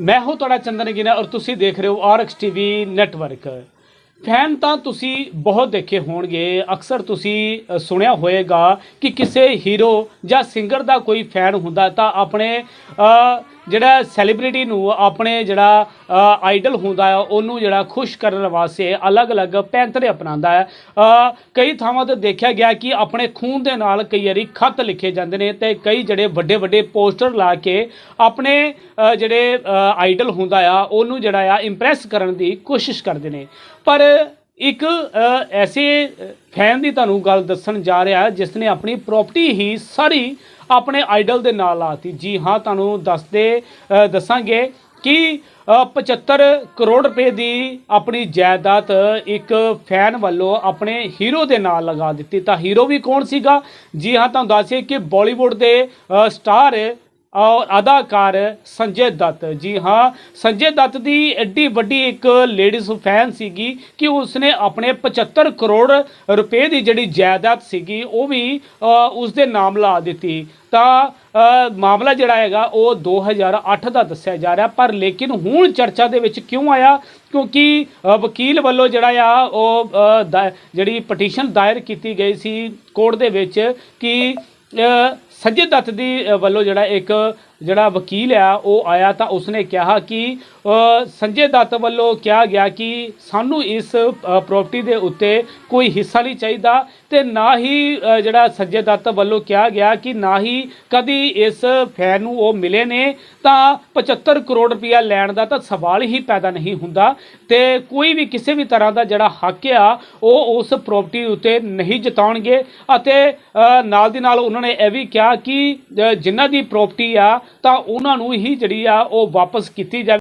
ਮੈਂ ਹਾਂ ਤੁਹਾਡਾ ਚੰਦਨ ਗਿਨਾ ਔਰ ਤੁਸੀਂ ਦੇਖ ਰਹੇ ਹੋ ਆਰਐਕਸ ਟੀਵੀ ਨੈਟਵਰਕ ਫੈਨ ਤਾਂ ਤੁਸੀਂ ਬਹੁਤ ਦੇਖੇ ਹੋਣਗੇ, ਅਕਸਰ ਤੁਸੀਂ ਸੁਣਿਆ ਹੋਵੇਗਾ ਕਿ ਕਿਸੇ ਹੀਰੋ ਜਾਂ ਸਿੰਗਰ ਦਾ ਕੋਈ ਫੈਨ ਹੁੰਦਾ ਤਾਂ ਆਪਣੇ ਜਿਹੜਾ ਸੈਲੀਬ੍ਰਿਟੀ ਨੂੰ ਆਪਣੇ ਜਿਹੜਾ ਆਈਡਲ ਹੁੰਦਾ ਆ ਉਹਨੂੰ ਜਿਹੜਾ ਖੁਸ਼ ਕਰਨ ਵਾਸਤੇ ਅਲੱਗ-ਅਲੱਗ ਪੈਂਤਰੇ ਅਪਣਾਉਂਦਾ ਹੈ। ਕਈ ਥਾਵਾਂ ਤੇ ਦੇਖਿਆ ਗਿਆ ਕਿ ਆਪਣੇ ਖੂਨ ਦੇ ਨਾਲ ਕਈ ਵਾਰੀ ਖੱਤ ਲਿਖੇ ਜਾਂਦੇ ਨੇ ਤੇ ਕਈ ਜਿਹੜੇ ਵੱਡੇ-ਵੱਡੇ ਪੋਸਟਰ ਲਾ ਕੇ ਆਪਣੇ ਜਿਹੜੇ ਆਈਡਲ ਹੁੰਦਾ ਆ, ਉਹਨੂੰ ਜਿਹੜਾ ਆ ਇੰਪ੍ਰੈਸ ਕਰਨ ਦੀ ਕੋਸ਼ਿਸ਼ ਕਰਦੇ ਨੇ। ਪਰ ਇੱਕ ਐਸੇ ਫੈਨ ਦੀ ਤੁਹਾਨੂੰ ਗੱਲ ਦੱਸਣ ਜਾ ਰਿਹਾ, ਜਿਸ ਨੇ ਆਪਣੀ ਪ੍ਰਾਪਰਟੀ ਹੀ ਸਾਰੀ ਆਪਣੇ ਆਈਡਲ ਦੇ ਨਾਲ ਲਾਤੀ। ਜੀ ਹਾਂ ਤੁਹਾਨੂੰ ਦੱਸਦੇ ਦੱਸਾਂਗੇ ਕਿ ਅ, 75 ਕਰੋੜ ਰੁਪਏ ਦੀ ਆਪਣੀ ਜਾਇਦਾਦ ਇੱਕ ਫੈਨ ਵੱਲੋਂ ਆਪਣੇ ਹੀਰੋ ਦੇ ਨਾਲ ਲਗਾ ਦਿੱਤੀ। ਤਾਂ ਹੀਰੋ ਵੀ ਕੌਣ ਸੀਗਾ? ਜੀ ਹਾਂ ਤੁਹਾਨੂੰ ਦੱਸਿਏ ਕਿ ਬਾਲੀਵੁੱਡ ਦੇ ਸਟਾਰ ਅਦਾਕਾਰ ਸੰਜੇ ਦੱਤ। ਜੀ ਹਾਂ ਸੰਜੇ ਦੱਤ ਦੀ ਐਡੀ ਵੱਡੀ ਇੱਕ ਲੇਡੀਜ਼ ਫੈਨ ਸੀਗੀ ਕਿ ਉਸਨੇ ਆਪਣੇ 75 ਕਰੋੜ ਰੁਪਏ ਦੀ ਜਿਹੜੀ ਜਾਇਦਾਦ ਸੀਗੀ ਉਹ ਵੀ ਅ, ਉਸਦੇ ਨਾਮ ਲਾ ਦਿੱਤੀ। ਤਾਂ ਮਾਮਲਾ ਜਿਹੜਾ ਹੈਗਾ ਉਹ 2008 ਦਾ ਦੱਸਿਆ ਜਾ ਰਿਹਾ ਪਰ ਲੇਕਿਨ ਹੁਣ ਚਰਚਾ ਦੇ ਵਿੱਚ ਕਿਉਂ ਆਇਆ? ਕਿਉਂਕਿ ਵਕੀਲ ਵੱਲੋਂ ਜਿਹੜਾ ਆ ਉਹ ਅ, ਜਿਹੜੀ ਪਟੀਸ਼ਨ ਦਾਇਰ ਕੀਤੀ ਗਈ ਸੀ ਕੋਰਟ ਦੇ ਵਿੱਚ ਕਿ ਸੰਜੇ ਦੱਤ ਦੀ ਵੱਲੋਂ ਜਿਹੜਾ ਇੱਕ, ਜਿਹੜਾ ਵਕੀਲ ਆ, ਉਹ ਆਇਆ ਤਾਂ ਉਸਨੇ ਕਿਹਾ ਕਿ ਸੰਜੇ ਦੱਤ ਵੱਲੋਂ ਕਿਹਾ ਗਿਆ ਕਿ ਸਾਨੂੰ ਇਸ ਪ੍ਰਾਪਰਟੀ ਦੇ ਉੱਤੇ ਕੋਈ ਹਿੱਸਾ ਨਹੀਂ ਚਾਹੀਦਾ ਤੇ ਨਾ ਹੀ ਜਿਹੜਾ ਸੰਜੇ ਦੱਤ ਵੱਲੋਂ ਕਿਹਾ ਗਿਆ ਕਿ ਨਾ ਹੀ ਕਦੀ ਇਸ ਫੈਨ ਨੂੰ ਉਹ ਮਿਲੇ ਨੇ, ਤਾਂ 75 ਕਰੋੜ ਰੁਪਇਆ ਲੈਣ ਦਾ ਤਾਂ ਸਵਾਲ ਹੀ ਪੈਦਾ ਨਹੀਂ ਹੁੰਦਾ ਤੇ ਕੋਈ ਵੀ ਕਿਸੇ ਵੀ ਤਰ੍ਹਾਂ ਦਾ ਜਿਹੜਾ ਹੱਕ ਆ, ਉਹ ਉਸ ਪ੍ਰਾਪਰਟੀ ਉੱਤੇ ਨਹੀਂ ਜਤਾਉਣਗੇ ਅਤੇ ਨਾਲ ਦੀ ਨਾਲ ਉਹਨਾਂ ਨੇ ਇਹ ਵੀ ਕਿਹਾ ਕਿ ਜਿਨ੍ਹਾਂ ਦੀ ਪ੍ਰਾਪਰਟੀ ਆ, ਤਾਂ ਉਹਨਾਂ ਨੂੰ ਹੀ ਜਿਹੜੀ ਆ ਉਹ ਵਾਪਸ ਕੀਤੀ ਜਾਵੇ।